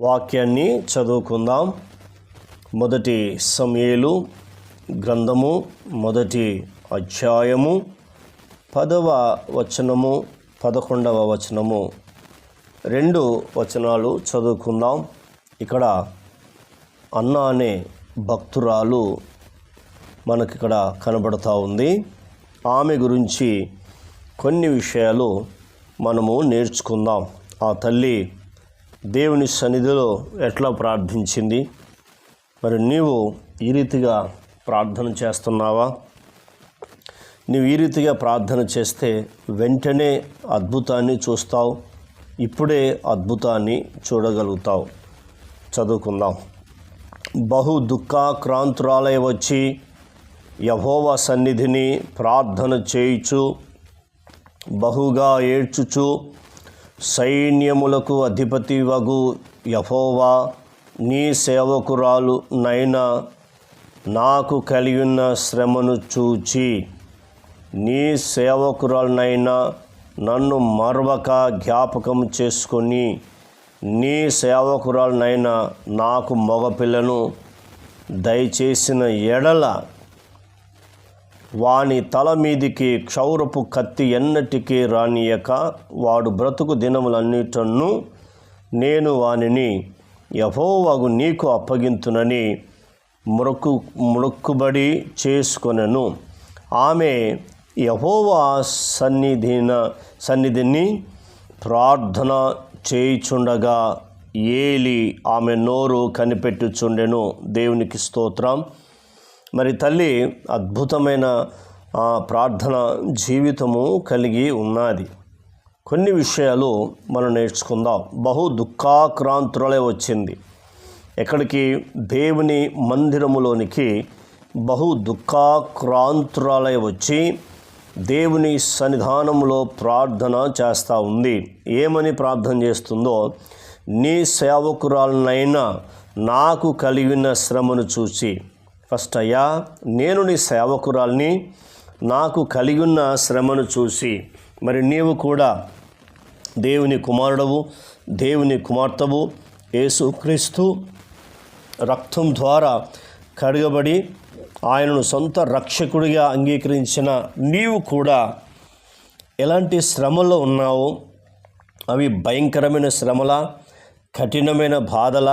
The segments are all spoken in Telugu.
వాక్యాన్ని చదువుకుందాం. మొదటి సమయలు గ్రంథము మొదటి అధ్యాయము పదవ వచనము పదకొండవ వచనము. రెండు వచనాలు చదువుకుందాం. ఇక్కడ అన్న అనే భక్తురాలు మనకిక్కడ కనబడతా ఉంది. ఆమె గురించి కొన్ని విషయాలు మనము నేర్చుకుందాం. ఆ తల్లి దేవుని సన్నిధిలో ఎట్లా ప్రార్థించింది? మరి నీవు ఈ రీతిగా ప్రార్థన చేస్తున్నావా? నీవు ఈ రీతిగా ప్రార్థన చేస్తే వెంటనే అద్భుతాన్ని చూస్తావు. ఇప్పుడే అద్భుతాన్ని చూడగలుగుతావు. చదువుకుందాం. బహు దుఃఖాక్రాంతురాలై వచ్చి యహోవ సన్నిధిని ప్రార్థన చేయుచు బహుగా ఏడ్చుచు సైన్యములకు అధిపతి వగు యహోవా నీ సేవకురాలు నైనా నాకు కలిగిన శ్రమను చూచి నీ సేవకురాలనైనా నన్ను మరవక జ్ఞాపకం చేసుకొని నీ సేవకురాలనైనా నాకు మగపిల్లను దయచేసిన ఎడల వాని తల మీదికి క్షౌరపు కత్తి ఎన్నటికీ రానియక వాడు బ్రతుకు దినములన్నిటను నేను వానిని యహోవాగు నీకు అప్పగింతునని మొక్కు మొక్కుబడి చేసుకొనెను. ఆమె యహోవా సన్నిధిన సన్నిధిని ప్రార్థన చేయుచుండగా ఏలి ఆమె నోరు కనిపెట్టుచుండెను. దేవునికి స్తోత్రం. మరి తల్లి అద్భుతమైన ప్రార్థన జీవితము కలిగి ఉన్నది. కొన్ని విషయాలు మనం నేర్చుకుందాం. బహు దుఃఖాక్రాంతులే వచ్చింది. ఎక్కడికి? దేవుని మందిరములోనికి బహు దుఃఖాక్రాంతురాలై వచ్చి దేవుని సన్నిధానంలో ప్రార్థన చేస్తూ ఉంది. ఏమని ప్రార్థన చేస్తుందో నీ సేవకురాలనైనా నాకు కలిగిన శ్రమను చూసి ఫస్ట్ అయ్యా నేను నీ సేవకురాల్ని నాకు కలిగిన్న శ్రమను చూసి మరి నీవు కూడా దేవుని కుమారుడవు దేవుని కుమార్తెవు యేసుక్రీస్తు రక్తం ద్వారా కడగబడి ఆయనను సొంత రక్షకుడిగా అంగీకరించిన నీవు కూడా ఎలాంటి శ్రమలో ఉన్నావో అవి భయంకరమైన శ్రమల కఠినమైన బాధల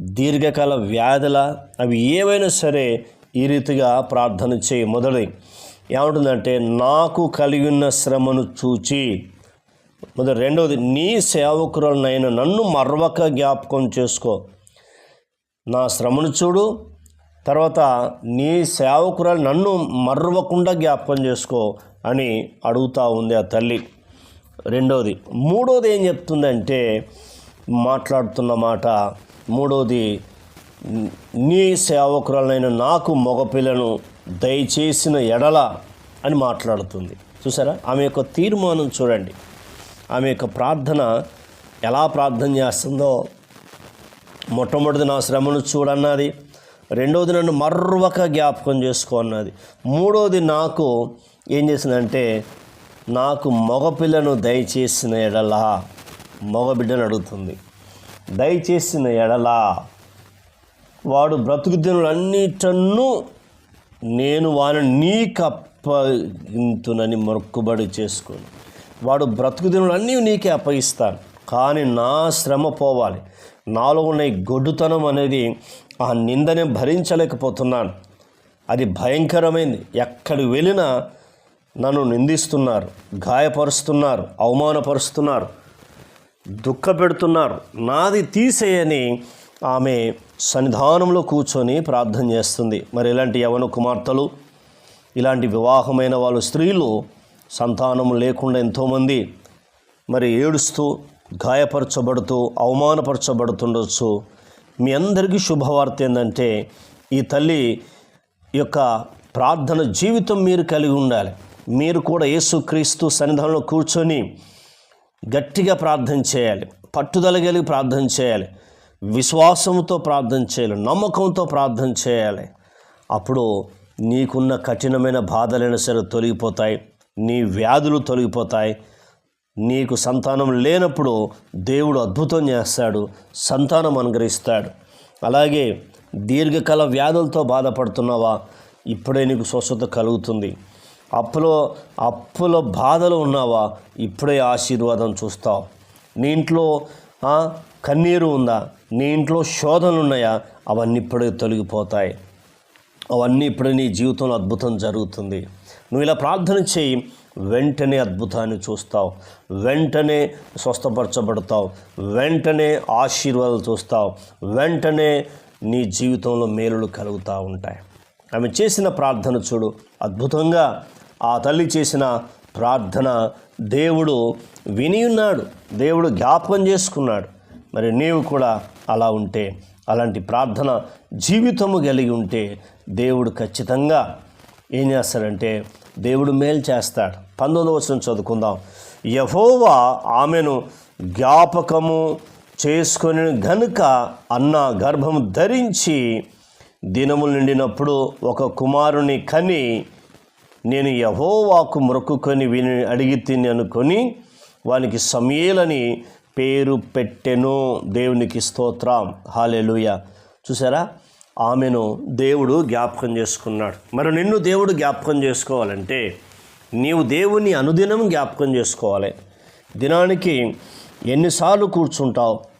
దీర్ఘకాల వ్యాధుల అవి ఏవైనా సరే ఈ రీతిగా ప్రార్థన చేయి. మొదటి ఏమంటుందంటే నాకు కలిగిన శ్రమను చూచి. మొదటి రెండవది నీ సేవకురాలనైనా నన్ను మరవక జ్ఞాపకం చేసుకో. నా శ్రమను చూడు. తర్వాత నీ సేవకురాలు నన్ను మర్వకుండా జ్ఞాపకం చేసుకో అని అడుగుతా ఉంది ఆ తల్లి. రెండవది మూడోది ఏం చెప్తుందంటే మాట్లాడుతున్న మాట మూడోది నీ సేవకురాలైన నాకు మగపిల్లను దయచేసిన ఎడల అని మాట్లాడుతుంది. చూసారా? ఆమె యొక్క తీర్మానం చూడండి. ఆమె యొక్క ప్రార్థన ఎలా ప్రార్థన చేస్తుందో మొట్టమొదటి నా శ్రమను చూడన్నది. రెండవది నన్ను మర్వక జ్ఞాపకం చేసుకో అన్నది. మూడవది నాకు ఏం చేసిందంటే నాకు మగపిల్లను దయచేసిన ఎడలా మగబిడ్డను అడుగుతుంది. దయచేసిన ఎడలా వాడు బ్రతుకు దినులన్నిటను నేను వాని నీకప్పగింతునని మొక్కుబడి చేసుకుని వాడు బ్రతుకుదినులన్నీ నీకే అప్పగిస్తాను. కానీ నా శ్రమ పోవాలి. నాలో ఉన్న గొడ్డుతనం అనేది ఆ నిందనే భరించలేకపోతున్నాను. అది భయంకరమైంది. ఎక్కడికి వెళ్ళినా నన్ను నిందిస్తున్నారు గాయపరుస్తున్నారు అవమానపరుస్తున్నారు. దుఃఖపెడుతున్నారు. నాది తీసేయని ఆమె సన్నిధానంలో కూర్చొని ప్రార్థన చేస్తుంది. మరి ఇలాంటి యవన కుమార్తెలు ఇలాంటి వివాహమైన వాళ్ళు స్త్రీలు సంతానం లేకుండా ఎంతోమంది మరి ఏడుస్తూ గాయపరచబడుతూ అవమానపరచబడుతుండొచ్చు. మీ అందరికీ శుభవార్త ఏంటంటే ఈ తల్లి యొక్క ప్రార్థన జీవితం మీరు కలిగి ఉండాలి. మీరు కూడా యేసుక్రీస్తు సన్నిధానంలో కూర్చొని గట్టిగా ప్రార్థన చేయాలి. పట్టుదల కలిగి ప్రార్థన చేయాలి. విశ్వాసంతో ప్రార్థన చేయాలి. నమ్మకంతో ప్రార్థన చేయాలి. అప్పుడు నీకున్న కఠినమైన బాధలైనా సరే తొలగిపోతాయి. నీ వ్యాధులు తొలగిపోతాయి. నీకు సంతానం లేనప్పుడు దేవుడు అద్భుతం చేస్తాడు. సంతానం అనుగ్రహిస్తాడు. అలాగే దీర్ఘకాల వ్యాధులతో బాధపడుతున్నావా? ఇప్పుడే నీకు స్వస్థత కలుగుతుంది. అప్పులో అప్పుల బాధలు ఉన్నావా? ఇప్పుడే ఆశీర్వాదం చూస్తావు నీ ఇంట్లో కన్నీరు ఉందా? నీ ఇంట్లో శోధనలు ఉన్నాయా? అవన్నీ ఇప్పుడే తొలగిపోతాయి. అవన్నీ ఇప్పుడు నీ జీవితంలో అద్భుతం జరుగుతుంది. నువ్వు ఇలా ప్రార్థన చేయి వెంటనే అద్భుతాన్ని చూస్తావు. వెంటనే స్వస్థపరచబడతావు. వెంటనే ఆశీర్వాదాలు చూస్తావు. వెంటనే నీ జీవితంలో మేలులు కలుగుతూ ఉంటాయి. ఆమె చేసిన ప్రార్థన చూడు అద్భుతంగా ఆ తల్లి చేసిన ప్రార్థన దేవుడు విని ఉన్నాడు దేవుడు జ్ఞాపకం చేసుకున్నాడు. మరి నీవు కూడా అలా ఉంటే అలాంటి ప్రార్థన జీవితము కలిగి ఉంటే దేవుడు ఖచ్చితంగా ఏం చేస్తాడంటే దేవుడు మేలు చేస్తాడు. పంతొమ్మిది వచ్చిన చదువుకుందాం. యహోవా ఆమెను జ్ఞాపకము చేసుకొని గనుక అన్న గర్భం ధరించి దినములు నిండినప్పుడు ఒక కుమారుని కని నేను యహోవాకు మొక్కుకొని విని అడిగి తిని అనుకొని వానికి సమయలని పేరు పెట్టెను. దేవునికి స్తోత్రం. హాలెలుయ చూసారా? ఆమెను దేవుడు జ్ఞాపకం చేసుకున్నాడు. మరి నిన్ను దేవుడు జ్ఞాపకం చేసుకోవాలంటే నీవు దేవుని అనుదినం జ్ఞాపకం చేసుకోవాలి. దినానికి ఎన్నిసార్లు కూర్చుంటావు?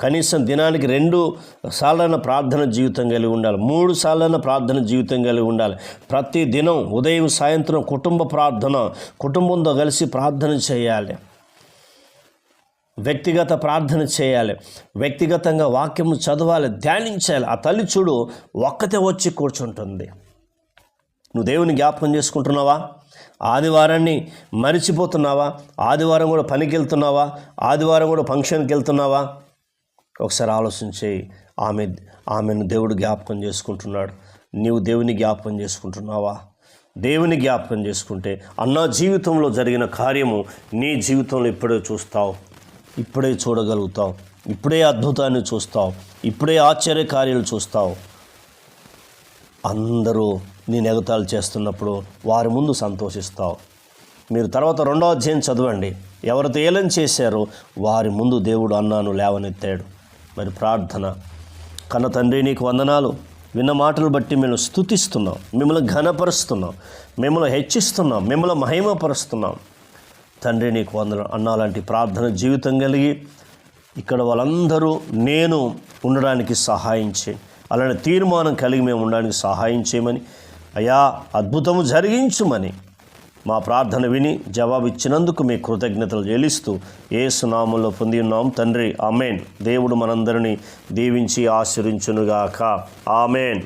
కనీసం దినానికి రెండు సార్లైన ప్రార్థన జీవితం కలిగి ఉండాలి. మూడు సార్లైన ప్రార్థన జీవితం కలిగి ఉండాలి. ప్రతి దినం ఉదయం సాయంత్రం కుటుంబ ప్రార్థన కుటుంబంతో కలిసి ప్రార్థన చేయాలి. వ్యక్తిగత ప్రార్థన చేయాలి. వ్యక్తిగతంగా వాక్యము చదవాలి ధ్యానించాలి. ఆ తల్లి చూడు ఒక్కతే వచ్చి కూర్చుంటుంది. నువ్వు దేవుని జ్ఞాపకం చేసుకుంటున్నావా? ఆదివారాన్ని మరిచిపోతున్నావా? ఆదివారం కూడా పనికి వెళ్తున్నావా? ఆదివారం కూడా ఫంక్షన్కి వెళ్తున్నావా? ఒకసారి ఆలోచించి ఆమె ఆమెను దేవుడు జ్ఞాపకం చేసుకుంటున్నాడు. నీవు దేవుని జ్ఞాపకం చేసుకుంటున్నావా? దేవుని జ్ఞాపకం చేసుకుంటే అన్న జీవితంలో జరిగిన కార్యము నీ జీవితంలో ఇప్పుడే చూస్తావు. ఇప్పుడే చూడగలుగుతావు. ఇప్పుడే అద్భుతాన్ని చూస్తావు. ఇప్పుడే ఆశ్చర్య కార్యాలు చూస్తావు. అందరూ నీ ఎగతాళి చేస్తున్నప్పుడు వారి ముందు సంతోషిస్తావు. మీరు తర్వాత రెండో అధ్యాయం చదవండి. ఎవరితో ఏలం చేశారో వారి ముందు దేవుడు అన్నాను లేవనెత్తాడు. మరి ప్రార్థన. కన్న తండ్రి నీకు వందనాలు. విన్న మాటలు బట్టి మేము స్థుతిస్తున్నాం మిమ్మల్ని ఘనపరుస్తున్నాం. మిమ్మల్ని హెచ్చిస్తున్నాం. మిమ్మల్ని మహిమపరుస్తున్నాం. తండ్రి నీకు వందలు అన్నాలాంటి ప్రార్థన జీవితం కలిగి ఇక్కడ వాళ్ళందరూ నేను ఉండడానికి సహాయం చేయి. అలాంటి తీర్మానం కలిగి మేము ఉండడానికి సహాయం చేయమని. అయా అద్భుతము జరిగించుమని. మా ప్రార్థన విని జవాబు ఇచ్చినందుకు మీ కృతజ్ఞతలు చెల్లిస్తూ ఏ సునామంలో పొంది ఉన్నాం. తండ్రి ఆమెన్. దేవుడు మనందరినీ దీవించి ఆశీర్వించునుగాక. ఆమెన్.